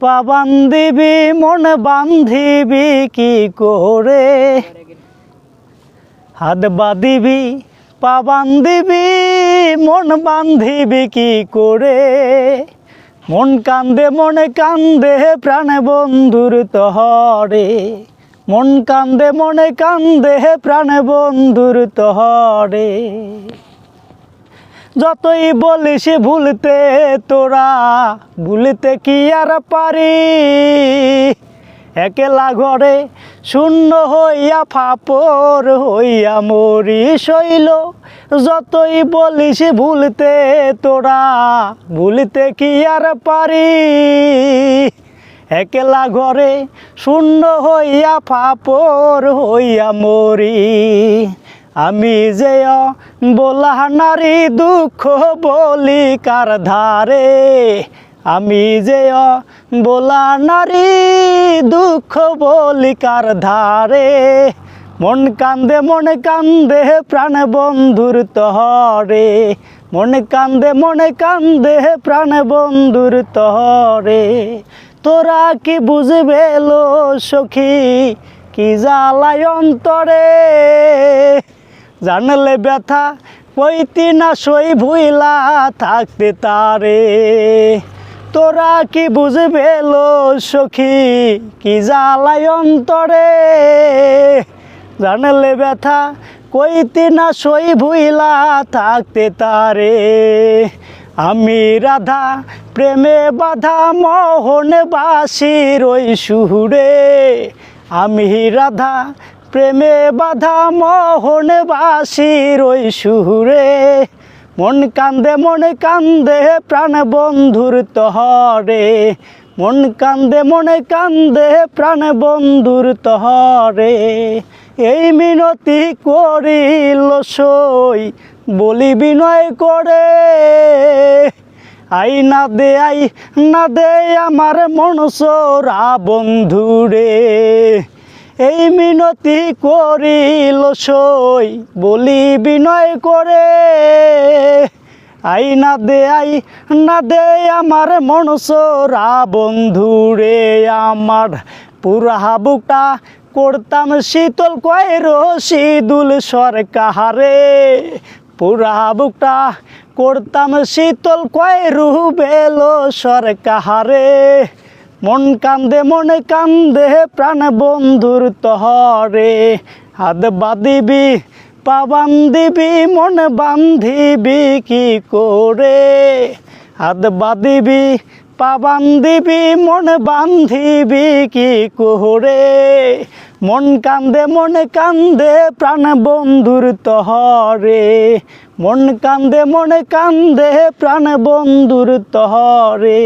পা বান্ধিবি, মন বান্ধিবি, কি করে? হাত বাঁধিবি, পা বান্ধিবি, মন বান্ধিবি, কি করে? মন কান্দে, মনে কান্দে, প্রাণ বন্ধুর তহরে। মন কান্দে, মনে কান্দে, প্রাণ বন্ধুর তহরে। যতই বলিস ভুলতে তোরা, ভুলতে কি আর পারি? একেলা ঘরে শূন্য হইয়া ফাপর হইয়া মরি শৈল। যতই বলিস ভুলতে তোরা, ভুলতে কি আর পারি? একলা ঘরে শূন্য হইয়া ফাপর হইয়া মরি। আমি যে বলা নারী দুঃখ বলি কার ধারে? আমি যে বলা নারী দুঃখ বলি কার ধারে? মন কান্দে, মনে কান্দে প্রাণ বন্ধুর তহরে। মন কান্দে, মনে কান্দে প্রাণ বন্ধুর তহরে। তোরা কি বুঝবে লো সখী, কি জ্বালায় অন্তরে? জানলে ব্যথা, কইতি না সই ভুইলা, থাকতে তারে। তোরা কি বুঝবে লো সখী, কি জ্বালায় অন্তরে? জানলে ব্যথা, কইতি না সই ভুইলা, থাকতে তারে। আমি রাধা, প্রেমে বাধা মোহন বাসির ওই সুরে। আমি রাধা প্রেমে বাধা মোহন বাসির ওই সুরে। মন কান্দে মন কান্দে প্রাণ বন্ধুর তহরে। মন কান্দে, মনে কান্দে প্রাণ বন্ধুর তহরে। এই মিনতি করিল সই, বলি বিনয় করে। আই না দে, আই না দে আমার মনসরা বন্ধুরে। এই মিনতি করিল সই, বলি বিনয় করে। আই না দে, আই না দে, আমার মনসরা বন্ধুরে, আমার পুরা বুকটা করতাম শীতল কয় রশিদুল সরকারে পুরা বুকটা করতাম শীতল কয় রুবেলো সরকারে মন কান্দে, মনে কান্দে, প্রাণ বন্ধুর তহরে। হাত বাঁধিবি, পা বান্ধিবি মন বান্ধিবি কি করে? হাত বাঁধিবি, পা বান্ধিবি মন বান্ধিবি কি করে? মন কান্দে মন কান্দে, প্রাণ বন্ধুর তহরে। মন কান্দে মন কান্দে, প্রাণ বন্ধুর তহরে।